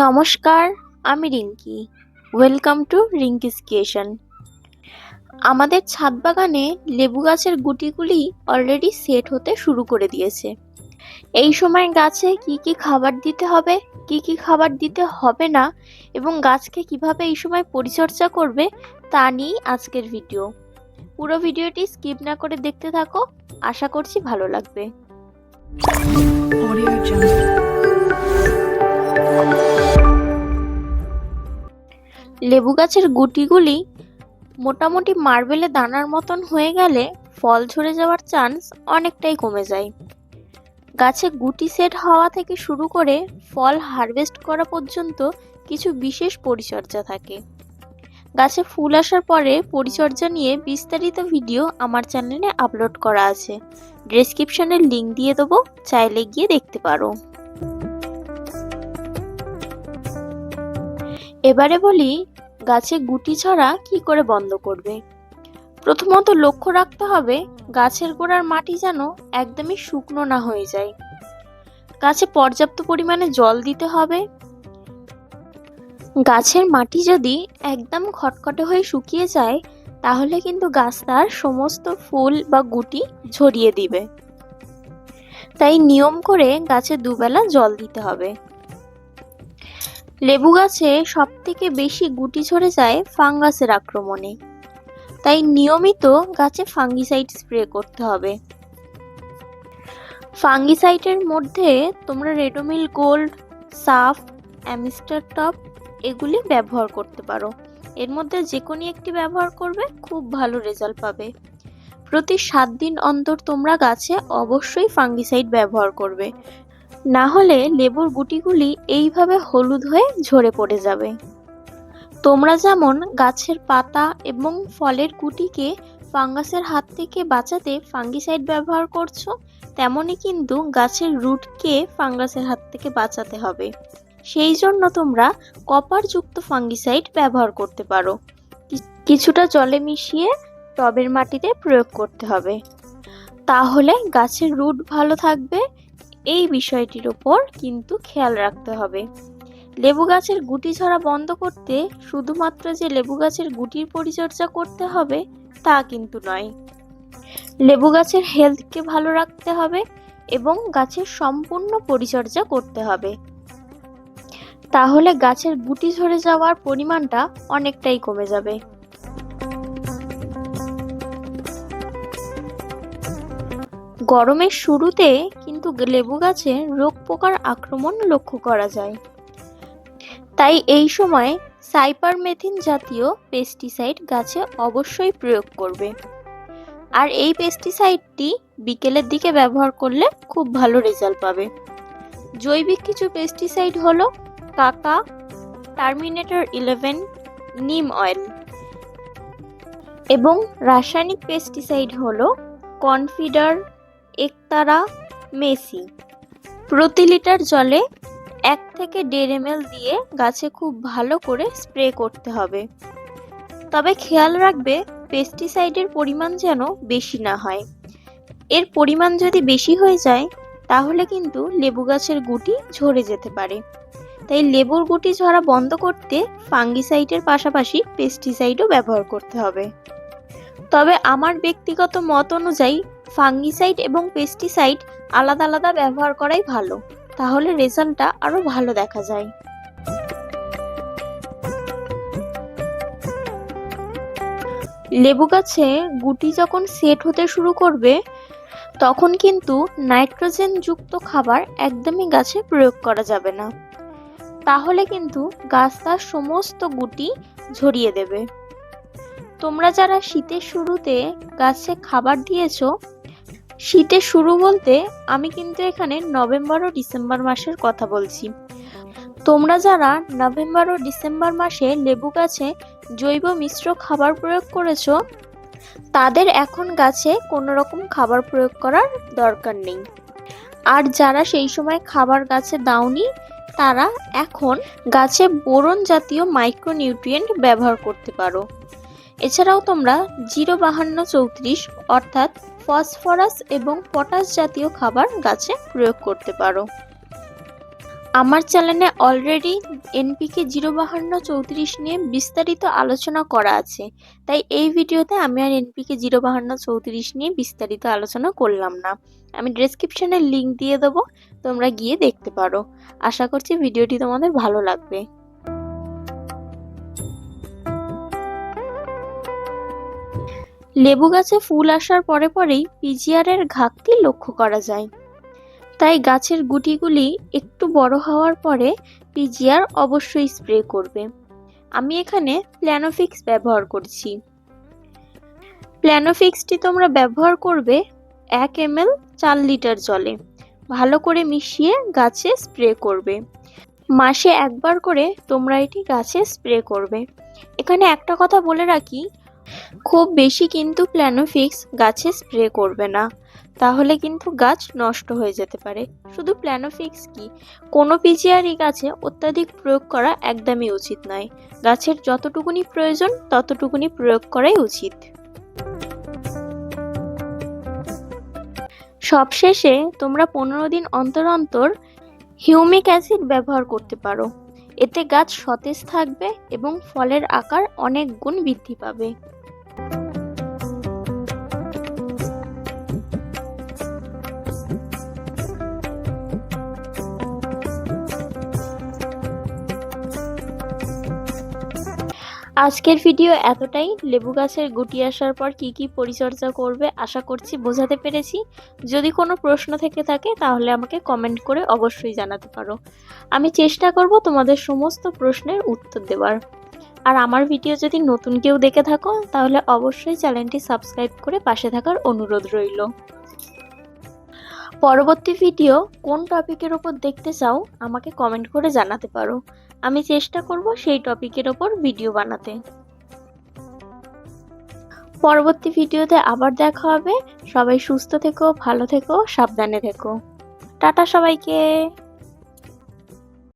নমস্কার, আমি Rinki. Welcome to Rinki's creation আমাদের ছাদ বাগানে লেবু গাছের গুটিগুলি অলরেডি সেট হতে শুরু করে দিয়েছে। এই সময় গাছে কি কি খাবার দিতে হবে, কি কি খাবার দিতে হবে না, এবং গাছকে কীভাবে এই সময় পরিচর্যা করবে, তা নিয়েই আজকের ভিডিও পুরো ভিডিওটি স্কিপ না করে দেখতে থাকো, আশা করছি ভালো লাগবে। লেবু গাছের গুটিগুলি মোটামুটি মার্বেলে দানার মতন হয়ে গেলে ফল ঝরে যাওয়ার চান্স অনেকটাই কমে যায়। গাছে গুটি সেট হওয়া থেকে শুরু করে ফল হারভেস্ট করা পর্যন্ত কিছু বিশেষ পরিচর্যা থাকে। গাছে ফুল আসার পরে পরিচর্যা নিয়ে বিস্তারিত ভিডিও আমার চ্যানেলে আপলোড করা আছে। ডেসক্রিপশনের লিঙ্ক দিয়ে দেবো, চাইলে গিয়ে দেখতে পারো। এবারে বলি গাছে গুটি ছড়া কি করে বন্ধ করবে? প্রথমত লক্ষ্য রাখতে হবে, গাছের গোড়ার মাটি যেন একদমই শুকনো না হয়ে যায়। গাছে পর্যাপ্ত পরিমাণে জল দিতে হবে। গাছের মাটি যদি একদম খটখটে হয়ে শুকিয়ে যায়, তাহলে কিন্তু গাছ তার সমস্ত ফুল বা গুটি ঝরিয়ে দিবে। তাই নিয়ম করে গাছে দুবেলা জল দিতে হবে। লেবু গাছে সব থেকে বেশি গুটি ঝরে যায় ফাঙ্গাসের আক্রমণে। তাই নিয়মিত গাছে ফাঙ্গিসাইড স্প্রে করতে হবে। ফাঙ্গিসাইডের মধ্যে তোমরা Ridomil Gold, Saaf, Amistar Top এগুলি ব্যবহার করতে পারো। এর মধ্যে যে কোনো একটি ব্যবহার করবে খুব ভালো রেজাল্ট পাবে। প্রতি সাত দিন অন্তর তোমরা গাছে অবশ্যই ফাঙ্গিসাইড ব্যবহার করবে। না হলে লেবুর গুটিগুলি এইভাবে হলুদ হয়ে ঝরে পড়ে যাবে। তোমরা যেমন গাছের পাতা এবং ফলের গুটিকে ফাঙ্গাসের হাত থেকে বাঁচাতে ফাঙ্গিসাইড ব্যবহার করছ তেমনই কিন্তু গাছের রুটকে ফাঙ্গাসের হাত থেকে বাঁচাতে হবে। সেই জন্য তোমরা কপারযুক্ত ফাঙ্গিসাইড ব্যবহার করতে পারো। কিছুটা জলে মিশিয়ে টবের মাটিতে প্রয়োগ করতে হবে। তাহলে গাছের রুট ভালো থাকবে এই বিষয়টির ওপর কিন্তু খেয়াল রাখতে হবে। লেবু গাছের গুটি ঝরা বন্ধ করতে শুধুমাত্র যে লেবু গাছের গুটির পরিচর্যা করতে হবে, তা কিন্তু নয়। লেবু গাছের হেলথকে ভালো রাখতে হবে এবং গাছের সম্পূর্ণ পরিচর্যা করতে হবে। তাহলে গাছের গুটি ঝরে যাওয়ার পরিমাণটা অনেকটাই কমে যাবে। গরমের শুরুতে কিন্তু লেবু গাছে রোগ পোকার আক্রমণ লক্ষ্য করা যায়। তাই এই সময় সাইপারমেথিন জাতীয় পেস্টিসাইড গাছে অবশ্যই প্রয়োগ করবে। আর এই পেস্টিসাইডটি বিকেলের দিকে ব্যবহার করলে খুব ভালো রেজাল্ট পাবে। জৈবিক কিছু পেস্টিসাইড হলো কাকা টার্মিনেটর ইলেভেন, নিম অয়েল এবং রাসায়নিক পেস্টিসাইড হলো কনফিডার একতারা মেসি। প্রতি লিটার জলে এক থেকে দেড় এম দিয়ে গাছে খুব ভালো করে স্প্রে করতে হবে। তবে খেয়াল রাখবে, পেস্টিসাইডের পরিমাণ যেন বেশি না হয়। এর পরিমাণ যদি বেশি হয়ে যায়, তাহলে কিন্তু লেবু গাছের গুটি ঝরে যেতে পারে। তাই লেবুর গুটি ঝরা বন্ধ করতে ফাঙ্গিসাইডের পাশাপাশি পেস্টিসাইডও ব্যবহার করতে হবে। তবে আমার ব্যক্তিগত মত অনুযায়ী ফাঙ্গিসাইড এবং পেস্টিসাইড আলাদা আলাদা ব্যবহার করাই ভালো। তাহলে রেজাল্টটা আরও ভালো দেখা যায়। লেবু গাছে গুটি যখন সেট হতে শুরু করবে, তখন কিন্তু নাইট্রোজেন যুক্ত খাবার একদমই গাছে প্রয়োগ করা যাবে না। তাহলে কিন্তু গাছ তার সমস্ত গুটি ঝরিয়ে দেবে। তোমরা যারা শীতের শুরুতে গাছে খাবার দিয়েছ শীতের শুরু বলতে আমি কিন্তু এখানে নভেম্বর ও ডিসেম্বর মাসের কথা বলছি। তোমরা যারা নভেম্বর ও ডিসেম্বর মাসে লেবু গাছে জৈব মিশ্র খাবার প্রয়োগ করেছ, তাদের এখন গাছে কোনো রকম খাবার প্রয়োগ করার দরকার নেই। আর যারা সেই সময় খাবার গাছে দাওনি, তারা এখন গাছে বোরন জাতীয় মাইক্রোনিউট্রিয়েন্ট ব্যবহার করতে পারো। এছাড়াও তোমরা জিরো বাহান্ন চৌত্রিশ অর্থাৎ ফসফরাস এবং পটাশ জাতীয় খাবার গাছে প্রয়োগ করতে পারো। আমার চ্যানেলে অলরেডি এনপিকে জিরো বাহান্ন চৌত্রিশ নিয়ে বিস্তারিত আলোচনা করা আছে। তাই এই ভিডিওতে আমি আর এনপিকে জিরো বাহান্ন চৌত্রিশ নিয়ে বিস্তারিত আলোচনা করলাম না। আমি ডেসক্রিপশনে লিংক দিয়ে দেবো, তোমরা গিয়ে দেখতে পারো। আশা করছি ভিডিওটি তোমাদের ভালো লাগবে। লেবু গাছে ফুল আসার পরে পরেই পিজিআরের ঘাটতি লক্ষ্য করা যায়। তাই গাছের গুটিগুলি একটু বড় হওয়ার পরে পিজিআর অবশ্যই স্প্রে করবে। আমি এখানে প্ল্যানোফিক্স ব্যবহার করছি। প্ল্যানোফিক্সটি তোমরা ব্যবহার করবে এক এম এল চার লিটার জলে। ভালো করে মিশিয়ে গাছে স্প্রে করবে। মাসে একবার করে তোমরা এটি গাছে স্প্রে করবে। এখানে একটা কথা বলে রাখি খুব বেশি কিন্তু প্ল্যানোফিক্স গাছে স্প্রে করবে না। তাহলে কিন্তু গাছ নষ্ট হয়ে যেতে পারে। শুধু প্ল্যানোফিক্স কি? কোনো পিজিআরই গাছে অত্যাধিক প্রয়োগ করা একদমই উচিত নয়। গাছের যতটুকুনি প্রয়োজন, ততটুকুনি প্রয়োগ করাই উচিত। সবশেষে তোমরা পনেরো দিন অন্তর অন্তর হিউমিক অ্যাসিড ব্যবহার করতে পারো। এতে গাছ সতেজ থাকবে এবং ফলের আকার অনেক গুণ বৃদ্ধি পাবে। আজকের ভিডিও এতটাই। লেবু গাছের গুটি আসার পর কি কি পরিচর্যা করবে আশা করছি বোঝাতে পেরেছি। যদি কোনো প্রশ্ন থেকে থাকে তাহলে আমাকে কমেন্ট করে অবশ্যই জানাতে পারো। আমি চেষ্টা করব তোমাদের সমস্ত প্রশ্নের উত্তর দেওয়ার। আর আমার ভিডিও যদি নতুন কেউ দেখে থাকো, তাহলে অবশ্যই চ্যানেলটি সাবস্ক্রাইব করে পাশে থাকার অনুরোধ রইল। পরবর্তী ভিডিও কোন টপিকের ওপর দেখতে চাও, আমাকে কমেন্ট করে জানাতে পারো। আমি চেষ্টা করব সেই টপিকের ওপর ভিডিও বানাতে। পরবর্তী ভিডিওতে আবার দেখা হবে। সবাই সুস্থ থেকো, ভালো থেকো, সাবধানে থেকো। টাটা সবাইকে।